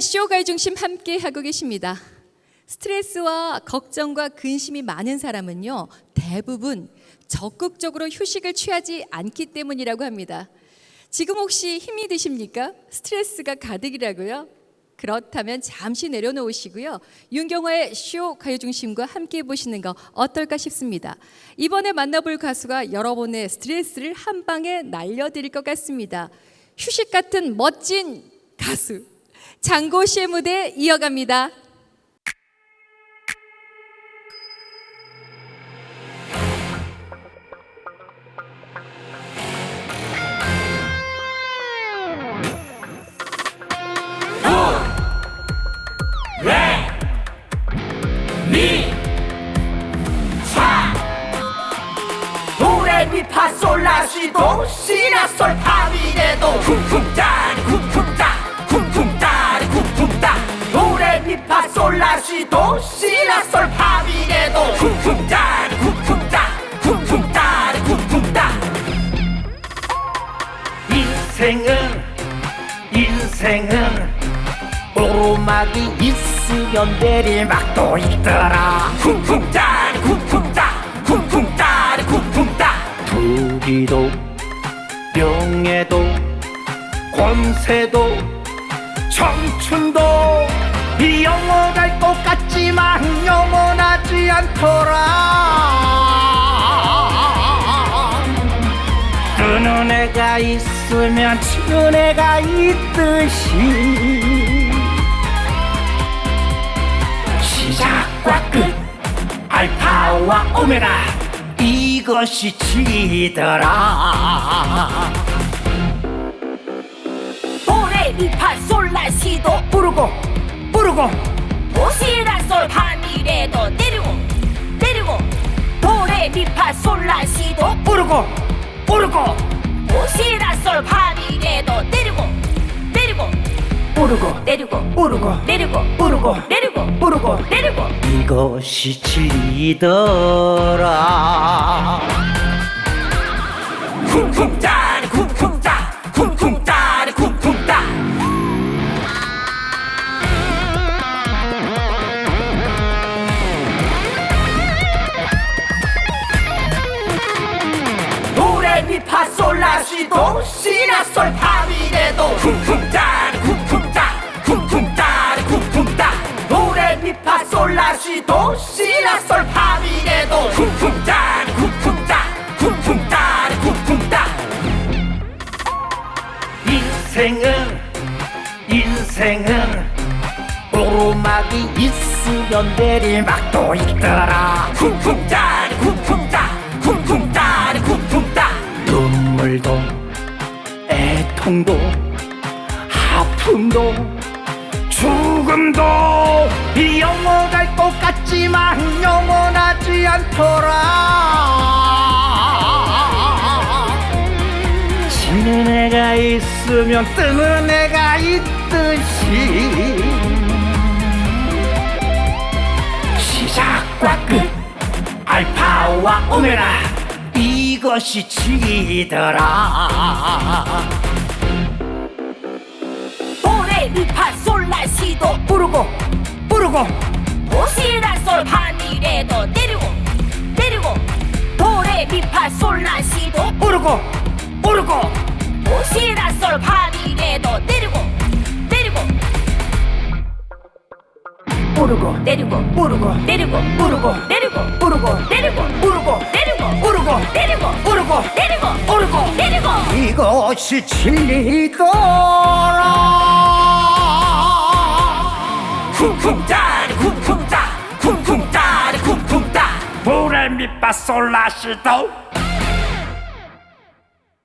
쇼가의 중심 함께 하고 계십니다. 스트레스와 걱정과 근심이 많은 사람은요, 대부분 적극적으로 휴식을 취하지 않기 때문이라고 합니다. 지금 혹시 힘이 드십니까? 스트레스가 가득이라고요? 그렇다면 잠시 내려놓으시고요. 윤경호의 쇼 가요 중심과 함께 해보시는 거 어떨까 싶습니다. 이번에 만나볼 가수가 여러분의 스트레스를 한 방에 날려드릴 것 같습니다. 휴식 같은 멋진 가수 장고 씨의 무대 이어갑니다. 도레미파 솔라시도 시라솔 파미레도 쿵쿵따 도레미파솔라시도 시라솔 파미레도 쿵쿵따리 쿵쿵 따 쿵쿵따리 쿵쿵 따 인생은 인생은 오르막이 있으면 내리막도 있더라. 쿵쿵따리 쿵쿵 따 쿵쿵따리 쿵쿵따 두기도 명예도 권세도 청춘도 않더라 뜨는 애가 있으면 지는 애가 있듯이 시작과 끝. 알파와 오메가 이것이 지더라. 도레미파 솔라시도 부르고 부르고. 도시라솔 파미레도 내리고 내리고 도레미파솔라시도. 부르고 부르고. 도시라솔 파미레도 내리고 내리고. 부르고 내리고 부르고. 내리고 부르고 내리고 부르고. 내리고. 이것이 지더라. 쿵쿵따 도레미파솔라시도 시라솔 파미레도 쿵쿵따리 쿵쿵따 쿵쿵따리 쿵쿵따 도레미파솔라시도 시라솔 파미레도 쿵쿵따리 쿵쿵따 쿵쿵따리 쿵쿵따 인생은 인생은 오르막이 있으면 내리막도 있더라. 쿵쿵따리 쿵쿵따 애통도 아픔도 죽음도 영원할 것 같지만 영원하지 않더라. 지는 애가 있으면 뜨는 애가 있듯이 시작과 끝 알파와 오메가 이것이 지더라 미파솔라 시도 부르고 부르고. 도시라 솔 파미레도 내리고 내리고. 도레미파솔라 시도 부르고 부르고. 도시라 솔 파미레도 내리고 내리고. 부르고 내리고 부르고 내리고 부르고 내리고. 부르고 내리고 부르고 내리고. 부르고 내리고 부르고 내리고 부르고 내리고. 이것이 진리더라 쿵쿵 따리 쿵쿵 따 쿵쿵 따리 쿵쿵따 도레미파 솔라시도